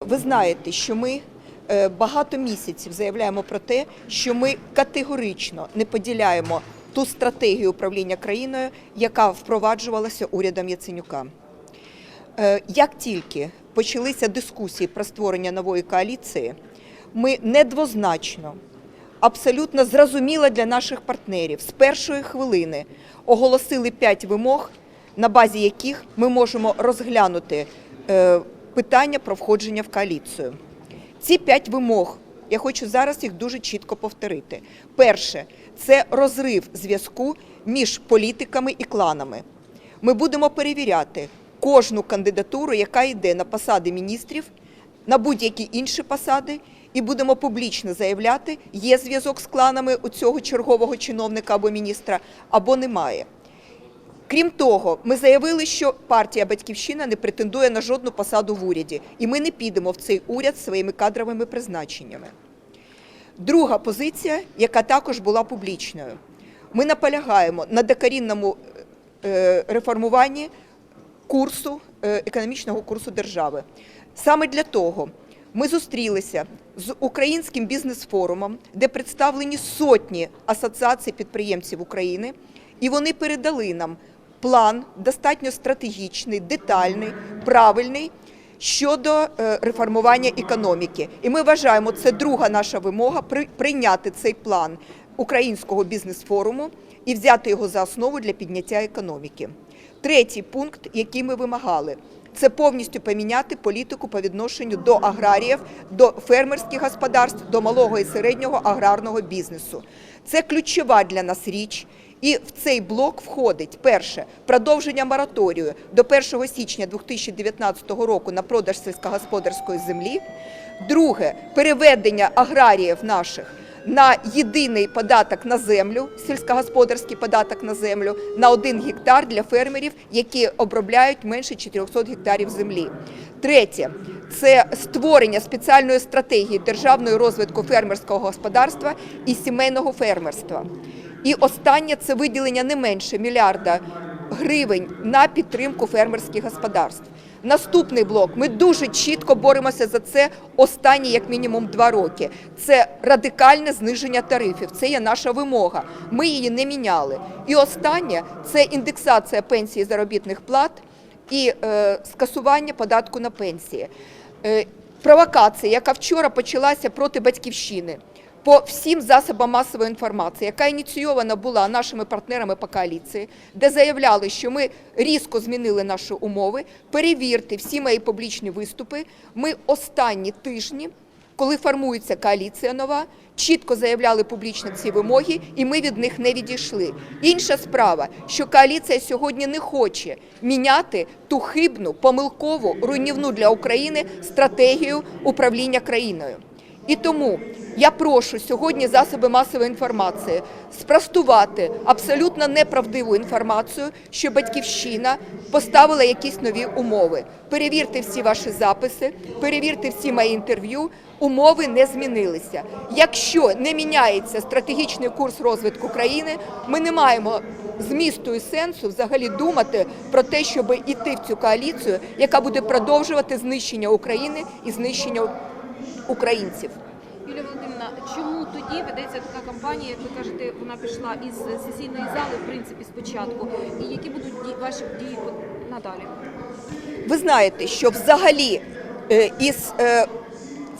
Ви знаєте, що ми е, багато місяців заявляємо про те, що ми категорично не поділяємо ту стратегію управління країною, яка впроваджувалася урядом Яценюка. Е, Як тільки почалися дискусії про створення нової коаліції, ми недвозначно, абсолютно зрозуміло для наших партнерів з першої хвилини оголосили п'ять вимог, на базі яких ми можемо розглянути е, питання про входження в коаліцію. Ці п'ять вимог, я хочу зараз їх дуже чітко повторити. Перше це розрив зв'язку між політиками і кланами. Ми будемо перевіряти кожну кандидатуру, яка йде на посади міністрів, на будь-які інші посади, і будемо публічно заявляти, є зв'язок з кланами у цього чергового чиновника або міністра, або немає. Крім того, ми заявили, що партія Батьківщина не претендує на жодну посаду в уряді, і ми не підемо в цей уряд своїми кадровими призначеннями. Друга позиція, яка також була публічною, ми наполягаємо на докорінному е, реформуванні курсу е, економічного курсу держави. Саме для того ми зустрілися з українським бізнес-форумом, де представлені сотні асоціацій підприємців України, і вони передали нам план достатньо стратегічний, детальний, правильний щодо е, реформування економіки. І ми вважаємо, це друга наша вимога прийняти цей план українського бізнес-форуму і взяти його за основу для підняття економіки. Третій пункт, який ми вимагали, це повністю поміняти політику по відношенню до аграріїв, до фермерських господарств, до малого і середнього аграрного бізнесу. Це ключова для нас річ. І в цей блок входить перше продовження мораторію до 1 січня 2019 року на продаж сільськогосподарської землі. Друге переведення аграріїв наших на єдиний податок на землю, сільськогосподарський податок на землю, на один гектар для фермерів, які обробляють менше 400 гектарів землі. Третє це створення спеціальної стратегії державного розвитку фермерського господарства і сімейного фермерства. І останнє це виділення не менше мільярда гривень на підтримку фермерських господарств. Наступний блок. Ми дуже чітко боремося за це останні, як мінімум, два роки. Це радикальне зниження тарифів. Це є наша вимога. Ми її не міняли. І останнє це індексація пенсії заробітних плат і е, скасування податку на пенсії. Е, провокація, яка вчора почалася проти батьківщини по всім засобам масової інформації, яка ініційована була нашими партнерами по коаліції, де заявляли, що ми різко змінили наші умови. Перевірте всі мої публічні виступи. Ми останні тижні, коли формується коаліція нова, чітко заявляли публічно ці вимоги, і ми від них не відійшли. Інша справа, що коаліція сьогодні не хоче міняти ту хибну, помилкову, руйнівну для України стратегію управління країною. І тому я прошу сьогодні засоби масової інформації спростувати абсолютно неправдиву інформацію, що батьківщина поставила якісь нові умови. Перевірте всі ваші записи, перевірте всі мої інтерв'ю. Умови не змінилися. Якщо не міняється стратегічний курс розвитку країни, ми не маємо змісту і сенсу взагалі думати про те, щоб іти в цю коаліцію, яка буде продовжувати знищення України і знищення українців. Юлія Володимирівна, чому тоді ведеться така кампанія, як ви кажете, вона пішла із сесійної зали, в принципі, спочатку, і які будуть ваші дії надалі? Ви знаєте, що взагалі е, із е,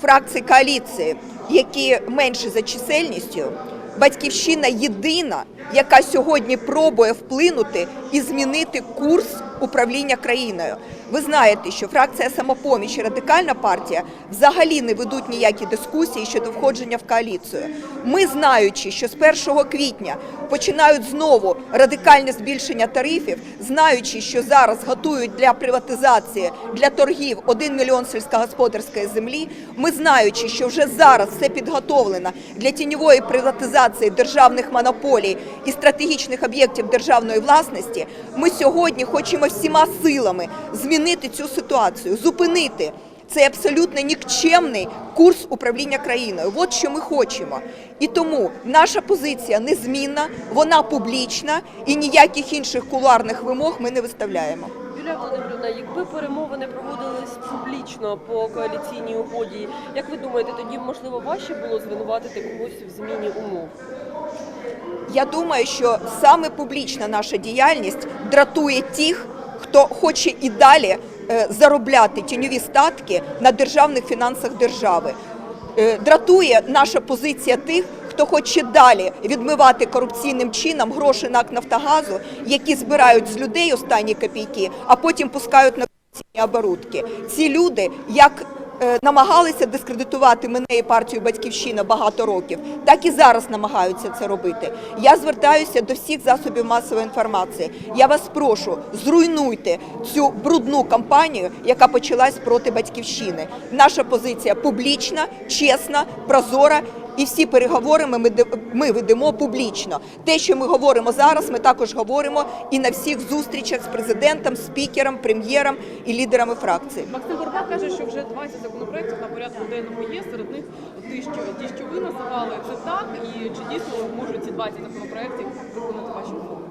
фракцій коаліції, які менші за чисельністю, батьківщина єдина, яка сьогодні пробує вплинути і змінити курс управління країною. Ви знаєте, що фракція самопоміч і радикальна партія взагалі не ведуть ніякі дискусії щодо входження в коаліцію. Ми, знаючи, що з 1 квітня починають знову радикальне збільшення тарифів, знаючи, що зараз готують для приватизації для торгів 1 мільйон сільськогосподарської землі. Ми знаючи, що вже зараз все підготовлено для тіньової приватизації державних монополій і стратегічних об'єктів державної власності. Ми сьогодні хочемо всіма силами змінити цю ситуацію, зупинити. Це абсолютно нікчемний курс управління країною. От що ми хочемо. І тому наша позиція незмінна, вона публічна і ніяких інших кулуарних вимог ми не виставляємо. Юлія Володимирівна, якби перемовини проводились публічно по коаліційній угоді, як ви думаєте, тоді можливо важче було звинуватити когось в зміні умов? Я думаю, що саме публічна наша діяльність дратує тих, хто хоче і далі е, заробляти тіньові статки на державних фінансах держави. Е, Дратує наша позиція тих, хто хоче далі відмивати корупційним чином гроші НАК Нафтогазу, які збирають з людей останні копійки, а потім пускають на корупційні оборудки. Ці люди, як намагалися дискредитувати мене і партію Батьківщина багато років, так і зараз намагаються це робити. Я звертаюся до всіх засобів масової інформації. Я вас прошу, зруйнуйте цю брудну кампанію, яка почалась проти батьківщини. Наша позиція публічна, чесна, прозора. І всі переговори ми, ми ведемо публічно. Те, що ми говоримо зараз, ми також говоримо і на всіх зустрічах з президентом, спікером, прем'єром і лідерами фракцій. Максим Бурбак каже, що вже 20 законопроєктів на порядку денному є. Серед них ті, що ті, що ви називали, це так. І чи дійсно можуть ці 20 законопроєктів виконати ваші умови?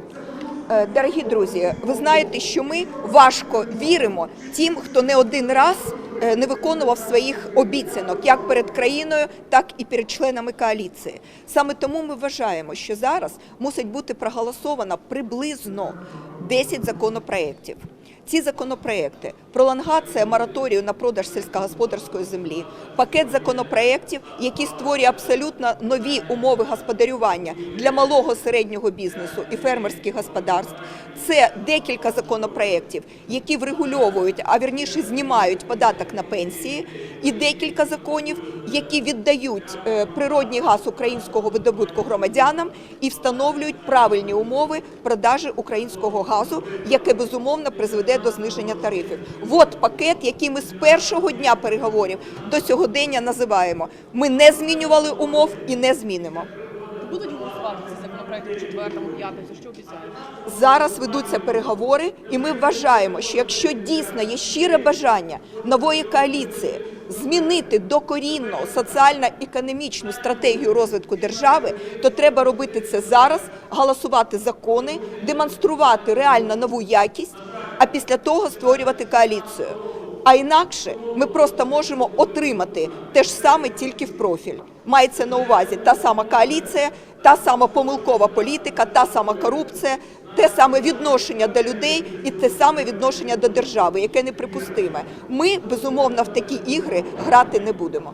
Е, Дорогі друзі, ви знаєте, що ми важко віримо тим, хто не один раз не виконував своїх обіцянок як перед країною, так і перед членами коаліції. Саме тому ми вважаємо, що зараз мусить бути проголосовано приблизно 10 законопроєктів. Ці законопроекти пролонгація мораторію на продаж сільськогосподарської землі, пакет законопроєктів, який створює абсолютно нові умови господарювання для малого середнього бізнесу і фермерських господарств. Це декілька законопроєктів, які врегульовують, а вірніше знімають податок на пенсії, і декілька законів, які віддають е, природній газ українського видобутку громадянам і встановлюють правильні умови продажі українського газу, яке безумовно призведе до зниження тарифів. От пакет, який ми з першого дня переговорів до сьогодення називаємо. Ми не змінювали умов і не змінимо. Будуть голосувати ці законопроєкти в четвертому, п'ятницю? Що обіцяють? Зараз ведуться переговори, і ми вважаємо, що якщо дійсно є щире бажання нової коаліції змінити докорінно соціально-економічну стратегію розвитку держави, то треба робити це зараз, голосувати закони, демонструвати реально нову якість, а після того створювати коаліцію. А інакше ми просто можемо отримати те ж саме тільки в профіль. Мається на увазі та сама коаліція, та сама помилкова політика, та сама корупція, те саме відношення до людей і те саме відношення до держави, яке неприпустиме. Ми безумовно в такі ігри грати не будемо.